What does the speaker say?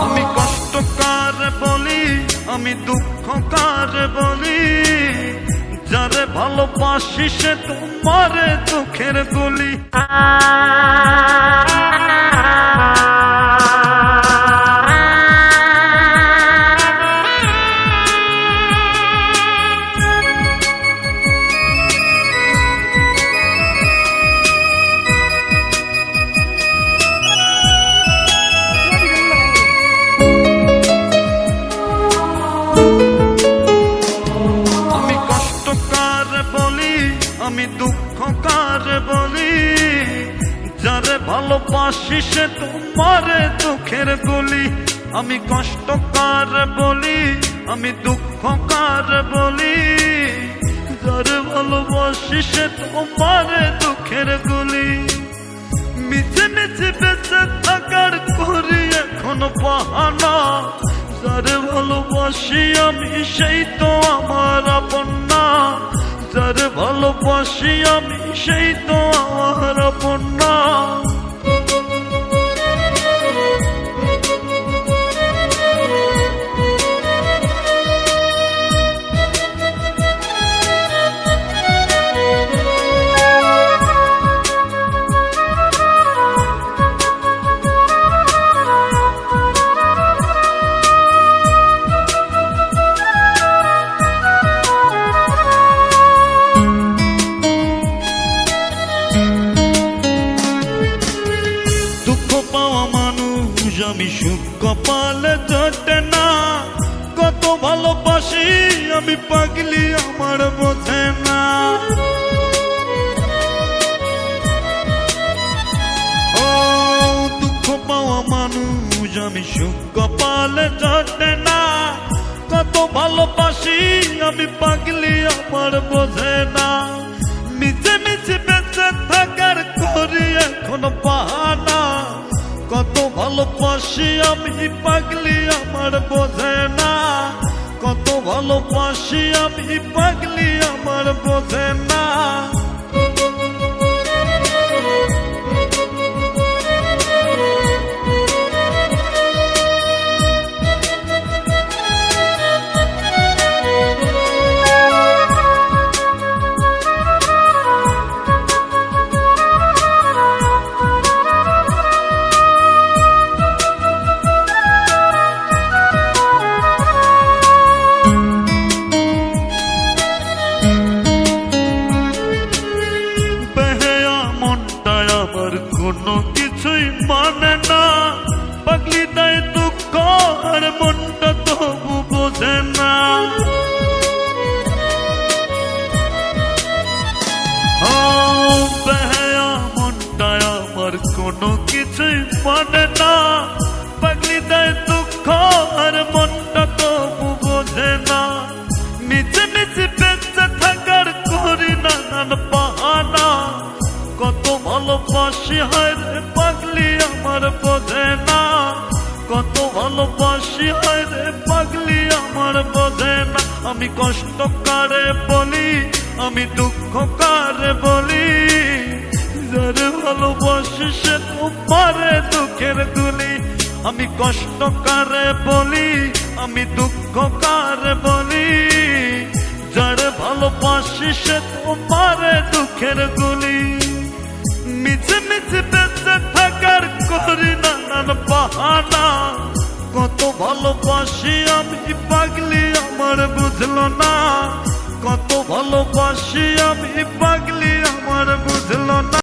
আমি কষ্ট কার বলি আমি দুঃখ কার বলি? যারে ভালোবাসি সে তোমার দুঃখের গুলি। কার বলি, যারে ভালোবাসি সে তোমার দুঃখের গুলি। আমি কষ্ট কার বলি, আমি দুঃখ কার বলি। যারে ভালোবাসি সে তোমার দুঃখের গুলি। মিছে মিছে বেঁচে থাকার করি এখন বাহানা। যারে ভালোবাসি আমি, সেই তো আমার আপন যারে ভালোবাসি আমি সেই তো আমার আপন আমি সুখ কপালে জটে না কত ভালোবাসি, আমি পাগলি আমার বোঝে না দুঃখ পাওয়া মানুষ, আমি সুখ কপালে জটে না কত ভালোবাসি, আমি পাগলি আমার বোঝে না ভালোবাসি আমি পাগলি আমার বোঝে না। কত ভালোবাসি আমি পাগলি আমার বোঝে না। কোনো কিছুই মানে না। পাগলি দেয় দুঃখ আর মনটা তবু বোঝে না। মনটা আমার কোনো কিছুই মানে না ভালোবাসি, হয় রে পাগলি, আমার বোঝে না। কত ভালোবাসি, হয় রে পাগলি, আমার বোঝে না। আমি কষ্ট কারে বলি, আমি দুঃখ কারে বলি। যারে ভালোবাসি, সে তোমারে দুঃখের গুলি। আমি কষ্ট কারে বলি, আমি দুঃখ কারে বলি। যারে ভালোবাসি, সে তোমারে দুঃখের গুলি। মিছে মিছে বেঁচে থাকার করি নানান বাহানা। কত ভালোবাসি আমি পাগলি আমার বুঝলো না। কত ভালোবাসি আমি পাগলি আমার বুঝলো না।